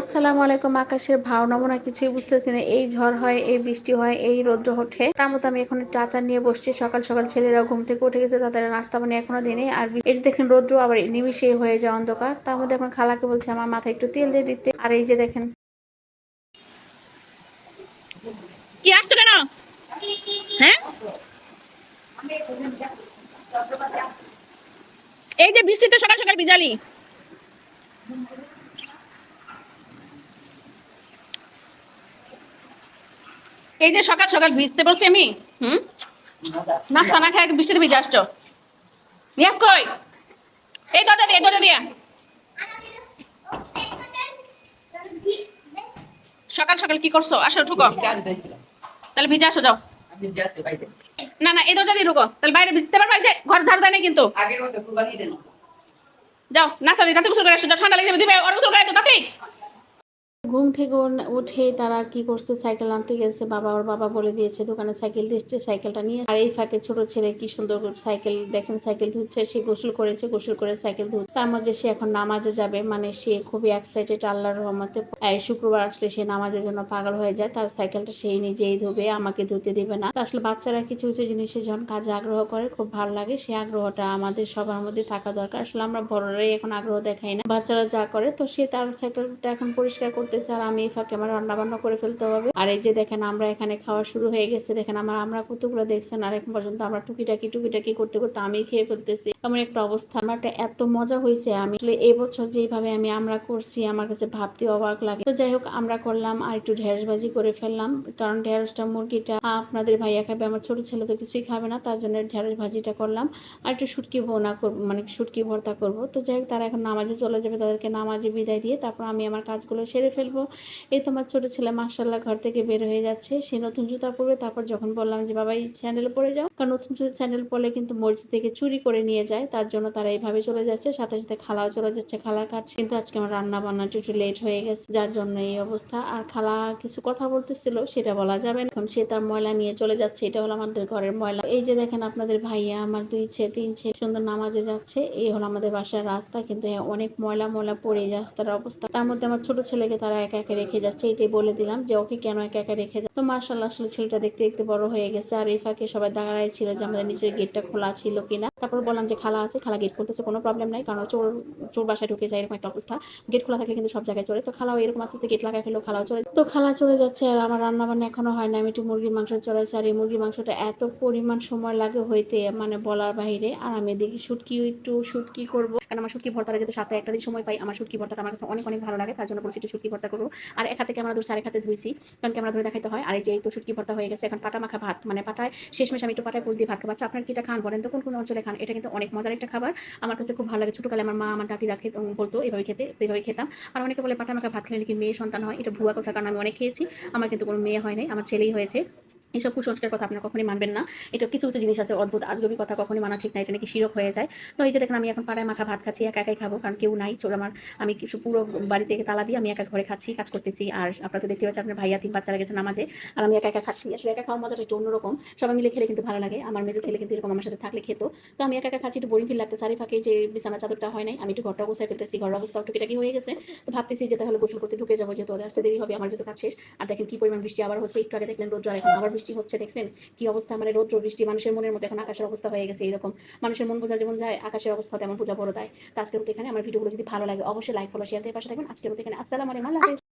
আসসালামু আলাইকুম, আকাশের ভাও নমুনা, কিছুই বুঝতেছি না। এই ঝড় হয়, এই বৃষ্টি হয়, এই রৌদ্র ওঠে। তার মধ্যে আমি এখন আচার নিয়ে বসছি। সকাল সকাল ছেলেরা ঘুম থেকে উঠে গেছে, তাদের নাস্তা বানিয়ে এখনও দিনে আর এই যে দেখেন, রৌদ্র আবার নিমিশে হয়ে যায় অন্ধকার। তার মধ্যে এখন খালাকে বলছে, আমার মাথায় একটু তেল দিয়ে দিতে। আর এই যে দেখেন। কি আসছো কেন? হ্যাঁ? এই যে বৃষ্টিতে সকাল সকাল বিজালি। এই যে সকাল সকাল ভিজতে বলছি আমি হুম? নাস্তা না খায় বৃষ্টিতে ভিজে আসছো। নিয়াপ কই? এই দরজা দিয়ে দরজা দিয়ে। সকাল সকাল কি করছ? আসো ঢুকো। তাহলে ভিজে আসো যাও। না না এই দরজা দিয়ে ঢুকো। তাহলে বাইরে ভিজতে পারবা যে ঘর ঝাড়ু দেয় না কিন্তু। যাও নাস্তা দিয়ে তাতে গোসল করে আসো। যাও ঠান্ডা লেগে যাবে দিবে ওর গোসল করে তো তাতেই। ঘুম থেকে উঠে তারা কি করছে? সাইকেল আনতে গেছে। বাবা, ওর বাবা বলে দিয়েছে, দোকানে সাইকেল দিচ্ছে, সাইকেলটা নিয়ে আর এই ফাঁকে ছোট ছেলে কি সুন্দর সাইকেল, দেখেন সাইকেল ধুচ্ছে, সে গোসল করেছে, গোসল করে সাইকেল ধুচ্ছে। তার মধ্যে সে এখন নামাজে যাবে মানে সে খুবই এক্সাইটেড আল্লাহর রহমতে। শুক্রবার আসলে সে নামাজের জন্য পাগল হয়ে যায়, তার সাইকেলটা সেই নিজেই ধুবে, আমাকে ধুতে দিবে না। আসলে বাচ্চারা কিছু কিছু জিনিসে যখন কাজে আগ্রহ করে, খুব ভালো লাগে। সেই আগ্রহটা আমাদের সবার মধ্যে থাকা দরকার। আসলে আমরা বড়রাই এখন আগ্রহ দেখাই না। বাচ্চারা যা করে, তো সে তার সাইকেলটা এখন পরিষ্কার করতেছে আর আমি ফাঁকে আমার রান্না বান্না করে ফেলতে হবে। আর এই যে দেখেন, আমরা এখানে খাওয়া শুরু হয়ে গেছে। দেখেন, আমার আমরা কতগুলো দেখছেন, আর এখন পর্যন্ত আমরা টুকিটাকি টুকিটাকি করতে করতে আমি খেয়ে ফেলতেছি। এমন একটা অবস্থা। আমারটা এত মজা হয়েছে। আমি আসলে এই বছর যেভাবে আমি আমরা করছি, আমার কাছে ভাবতে অবাক লাগে। তো যাই হোক, আমরা করলাম আর একটু ঢেঁড়স ভাজি করে ফেললাম। কারণ ঢেঁড়সটা, মুরগিটা আপনাদের ভাইয়া খাবে, আমার ছোট ছেলে তো কিছুই খাবে না, তার জন্য ঢেঁড়স ভাজিটা করলাম। আর একটু শুটকি বোনা করব মানে শুটকি ভর্তা করব। তো যাই হোক, তারা এখন নামাজে চলে যাবে, তাদেরকে নামাজে বিদায় দিয়ে তারপর আমি আমার কাজগুলো সেরে ফেলব। এই তোমার ছোট ছেলে মার্শাল্লাহ ঘর থেকে বের হয়ে যাচ্ছে। সে নতুন জুতা পরবে তারপর যখন বললাম যে বাবা এই স্যান্ডেল পরে যাও। কারণ নতুন জুতো স্যান্ডেল পরলে কিন্তু মসজিদ থেকে চুরি করে নিয়ে যায় তার জন্য তারা এইভাবে চলে যাচ্ছে। সাথে সাথে খালাও চলে যাচ্ছে খালার কাজ কিন্তু আজকে আমার রান্না বান্নাটা একটু লেট হয়ে গেছে যার জন্য এই অবস্থা। আর খালা কিছু কথা বলতেছিল সেটা বলা যাবে না। এখন সে তার ময়লা নিয়ে চলে যাচ্ছে এটা হলো আমাদের ঘরের ময়লা। এই যে দেখেন আপনাদের ভাইয়া আমার দুই ছে তিন ছে সুন্দর নামাজে যাচ্ছে। এই হলো আমাদের বাসার রাস্তা। কিন্তু হ্যাঁ, অনেক ময়লা ময়লা পড়ে রাস্তার অবস্থা। তার মধ্যে আমার ছোট ছেলেকে তারা একা একা রেখে যাচ্ছে, এটাই বলে দিলাম যে ওকে কেন একা একা রেখে যায় তো মার্শাল্লাহ আসলে ছেলেটা দেখতে দেখতে বড় হয়ে গেছে আর এই সবাই দাঁড়াই ছিল যে আমাদের নিচের গেটটা খোলা ছিল কিনা। তারপর বললাম যে খালা আছে, খালা গেট করতেছে কোনো প্রবলেম নাই, কারণ চোর চোর বাসায় ঢুকে যায় এরকম একটা অবস্থা। গেট খোলা থাকলে কিন্তু সব জায়গায় চলে। তো খালাও এরকম আস্তে গেট লাগাই ফেলো খালাও চলে তো খালা চলে যাচ্ছে আর আমার রান্না বান্না এখনও হয় না, আমি একটু মুরগির মাংস চড়াইছি আর এই মুরগির মাংসটা এত পরিমাণ সময় লাগে হইতে মানে বলার বাইরে। আর আমি দেখি শুটকি, একটু শুটকি করব। কারণ আমার শুটকি ভর্তাটা যেহেতু সাথে একটা দিন সময় পাই, আমার শুটকি ভর্তাটা আমার কাছে অনেক অনেক ভালো লাগে, তার জন্য বলছি একটু শুটকি ভর্তা করব। আর এক হাতে ক্যামেরা ধরে এক হাতে ধুইছি, কারণ ক্যামেরা ধরে দেখাইতে হয়। আর এই যে এই তো সুটকি ভর্তা হয়ে গেছে, এখন পাটা মাখা ভাত। মানে পাটায়, শেষমেশ আমি একটু পাটায় পুল দিয়ে ভাত খাব। আচ্ছা আপনার কি এটা খান বলেন তো? কোন কোন অঞ্চলে খান? এটা কিন্তু অনেক মজার একটা খাবার। আমার কাছে খুব ভালো লাগে। ছোটোকালে আমার মা আমার দাদিরা রাখে বলতো, এভাবে খেতে তো এইভাবে খেতাম। আর অনেকে বলে, পাটা মাখা ভাত খেলে নাকি মেয়ে সন্তান হয়? এটা ভুয়া কথা, কারণ আমি অনেক খেয়েছি। আমার কিন্তু কোনো মেয়ে হয় নাই, আমার ছেলেই হয়েছে। এইসব কুসংস্কার কথা আপনারা কখনই মানবেন না। এটা কিছু কিছু জিনিস আছে, অদ্ভুত আজগবি কথা কখনই মানা ঠিক না, এটা নাকি শিরক হয়ে যায়। তো এই যে দেখেন, আমি এখন পাড়ায় মাখা ভাত খাচ্ছি, একা একাই খাব, কারণ কেউ নাই, চোর আমার। আমি কিছু পুরো বাড়ি থেকে তালা দিয়ে আমি একা ঘরে খাচ্ছি, কাজ করতেছি। আর আপনারা তো দেখতে পাচ্ছেন, আপনার ভাইয়া তিন বাচ্চারা গেছে নামাজে, আর আমি একা একা খাচ্ছি। আসলে একা খাওয়ার মজাটা একটু অন্যরকম। সবাই মিলে খেলে কিন্তু ভালো লাগে। আমার মেয়েদের ছেলে কিন্তু এরকম আমার সাথে থাকলে খেতো। তো আমি একা একা খাচ্ছি, একটু বোরিং ফিল লাগতে সারি ফাঁকে যে বিছানা চাদরটা হয় নাই, আমি একটু ঘরটা গোছাই ফেলতেছি, ঘরের অবস্থা টুকিটাকি হয়ে গেছে। তো ভাবতেছি যে তাহলে গোসল করতে ঢুকে যাব, যেহেতু ওদের আসতে দেরি হবে, আমার যেহেতু কাজ শেষ। আর দেখেন কি পরিমাণ বৃষ্টি আবার হচ্ছে, একটু আগে দেখলেন আর এখন আবার বৃষ্টি হচ্ছে, দেখছেন? কি অবস্থা? মানে রৌদ্র, বৃষ্টি, মানুষের মনের মধ্যে এখন আকাশের অবস্থা হয়ে গেছে এরকম। মানুষের মন বোঝা যেমন যায়, আকাশের অবস্থা তেমন বোঝা বড় দেয়। তো আজকের মতো এখানে। আমার ভিডিওগুলো যদি ভালো লাগে, অবশ্যই লাইক ফলো শেয়ার দিয়ে পাশে থাকবেন আজকের মতো এখানে। আসসালাম আলাইকুম।